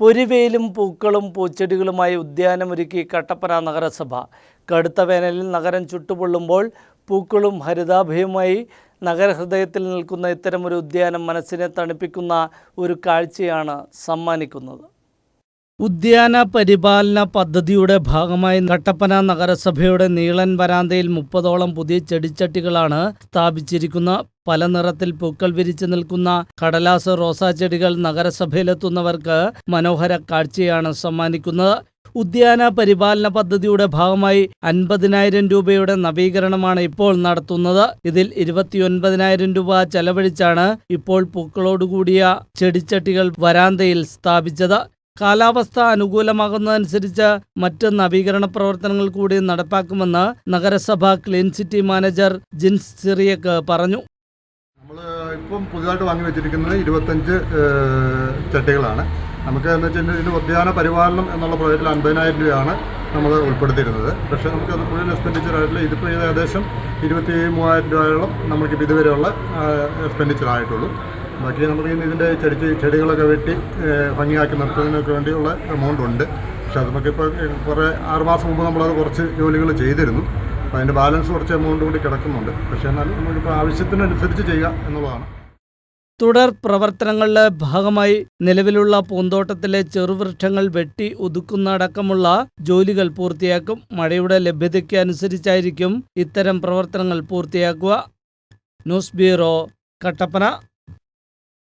പൊരിവെയിലും പൂക്കളും പൂച്ചെടികളുമായി ഉദ്യാനമൊരുക്കി കട്ടപ്പന നഗരസഭ. കടുത്ത വേനലിൽ നഗരം ചുട്ടുപൊള്ളുമ്പോൾ പൂക്കളും ഹരിതാഭയുമായി നഗരഹൃദയത്തിൽ നിൽക്കുന്ന ഇത്തരമൊരു ഉദ്യാനം മനസ്സിനെ തണുപ്പിക്കുന്ന ഒരു കാഴ്ചയാണ് സമ്മാനിക്കുന്നത്. ഉദ്യാന പരിപാലന പദ്ധതിയുടെ ഭാഗമായി കട്ടപ്പന നഗരസഭയുടെ നീളൻ വരാന്തയിൽ മുപ്പതോളം പുതിയ ചെടിച്ചട്ടികളാണ് സ്ഥാപിച്ചിരിക്കുന്ന. പല നിറത്തിൽ പൂക്കൾ വിരിച്ചു നിൽക്കുന്ന കടലാസ് റോസാ ചെടികൾ നഗരസഭയിലെത്തുന്നവർക്ക് മനോഹര കാഴ്ചയാണ് സമ്മാനിക്കുന്നത്. ഉദ്യാന പരിപാലന പദ്ധതിയുടെ ഭാഗമായി അൻപതിനായിരം രൂപയുടെ നവീകരണമാണ് ഇപ്പോൾ നടത്തുന്നത്. ഇതിൽ ഇരുപത്തിയൊൻപതിനായിരം രൂപ ചെലവഴിച്ചാണ് ഇപ്പോൾ പൂക്കളോടുകൂടിയ ചെടിച്ചട്ടികൾ വരാന്തയിൽ സ്ഥാപിച്ചത്. കാലാവസ്ഥ അനുകൂലമാകുന്നതനുസരിച്ച് മറ്റ് നവീകരണ പ്രവർത്തനങ്ങൾ കൂടി നടപ്പാക്കുമെന്ന് നഗരസഭ clean city manager Jins Cyriac പറഞ്ഞു. നമ്മൾ ഇപ്പം പുതുതായിട്ട് വാങ്ങി വെച്ചിരിക്കുന്നത് ഇരുപത്തഞ്ച് ചട്ടികളാണ്. നമുക്ക് എന്ന് വെച്ചാൽ ഇതിന്റെ ഉദ്യാന പരിപാലനം എന്നുള്ള പ്രോജക്റ്റിൽ അൻപതിനായിരം രൂപയാണ് നമ്മൾ ഉൾപ്പെടുത്തിയിരുന്നത്. പക്ഷേ നമുക്ക് അത് മുഴുവൻ എക്സ്പെൻഡിച്ചർ ആയിട്ടില്ല ഇതിപ്പോൾ ഏകദേശം ഇരുപത്തി മൂവായിരം രൂപയോളം നമുക്ക് ഇതുവരെയുള്ള എക്സ്പെൻഡിച്ചർ ആയിട്ടുള്ളൂ. ബാക്കി ഇനി ഇതിന്റെ ചെടി ചെടികളൊക്കെ വെട്ടി ഭംഗിയാക്കി നിർത്തുന്നതിനൊക്കെ വേണ്ടിയുള്ള എമൗണ്ട് ഉണ്ട്. പക്ഷെ അത് നമുക്കിപ്പോൾ കുറേ ആറുമാസം മുമ്പ് നമ്മളത് കുറച്ച് ജോലികൾ ചെയ്തിരുന്നു. അപ്പോൾ അതിന്റെ ബാലൻസ് കുറച്ച് എമൗണ്ട് കൂടി കിടക്കുന്നുണ്ട്. പക്ഷേ എന്നാലും നമുക്കിപ്പോൾ ആവശ്യത്തിനനുസരിച്ച് ചെയ്യുക എന്നുള്ളതാണ്. തുടർ പ്രവർത്തനങ്ങളുടെ ഭാഗമായി നിലവിലുള്ള പൂന്തോട്ടത്തിലെ ചെറുവൃക്ഷങ്ങൾ വെട്ടി ഒതുക്കുന്നതടക്കമുള്ള ജോലികൾ പൂർത്തിയാക്കും. മഴയുടെ ലഭ്യതയ്ക്ക് അനുസരിച്ചായിരിക്കും ഇത്തരം പ്രവർത്തനങ്ങൾ പൂർത്തിയാക്കുക. News bureau Kattappana.